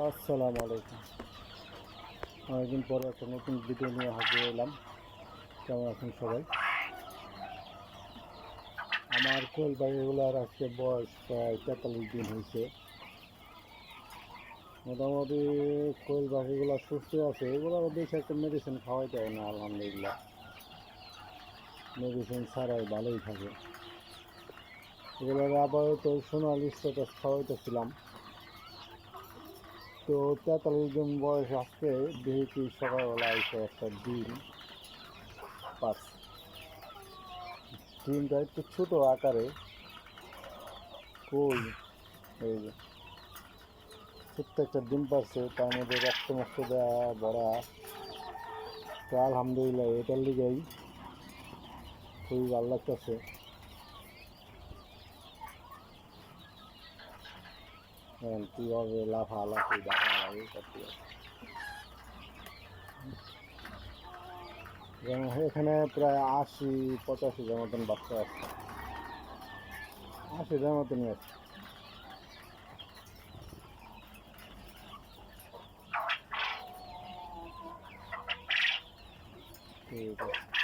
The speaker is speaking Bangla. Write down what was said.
আসসালামু আলাইকুম। অনেকদিন পরে একটা নতুন ভিডিও নিয়ে হাজির এলাম কেমন আছেন সবাই? আমার কোয়েল পাখিগুলোর আজকে বয়স প্রায় তেতাল্লিশ দিন হয়েছে। মোটামুটি কোয়েল পাখিগুলো সুস্থ আছে। এগুলো বেশি একটা মেডিসিন খাওয়াই যায় না, আলহামদুলিল্লাহ। মেডিসিন ছাড়াই ভালোই থাকে। এগুলোর আপাতত সোনালি স্ট্যাটাস খাওয়াইতেছিলাম। তো তেতাল্লিশ দিন বয়স আজকে দেখি সকালবেলা এসে একটা ডিম পাস। ডিমটা একটু ছোটো আকারে, কই, এই যে। একটা ডিম পারছে, তার মধ্যে রক্ত মক্ত দেওয়া বড়া তো আলহামদুলিল্লাহ, এটার লিগেই খুবই ভালো লাগতেছে। কীভাবে লাফালাফি লাফালাফি করতে যেমন এখানে প্রায় আশি পঁচাশিটার মতন বাচ্চা আছে। আশিটার মতনই আছে ঠিক আছে।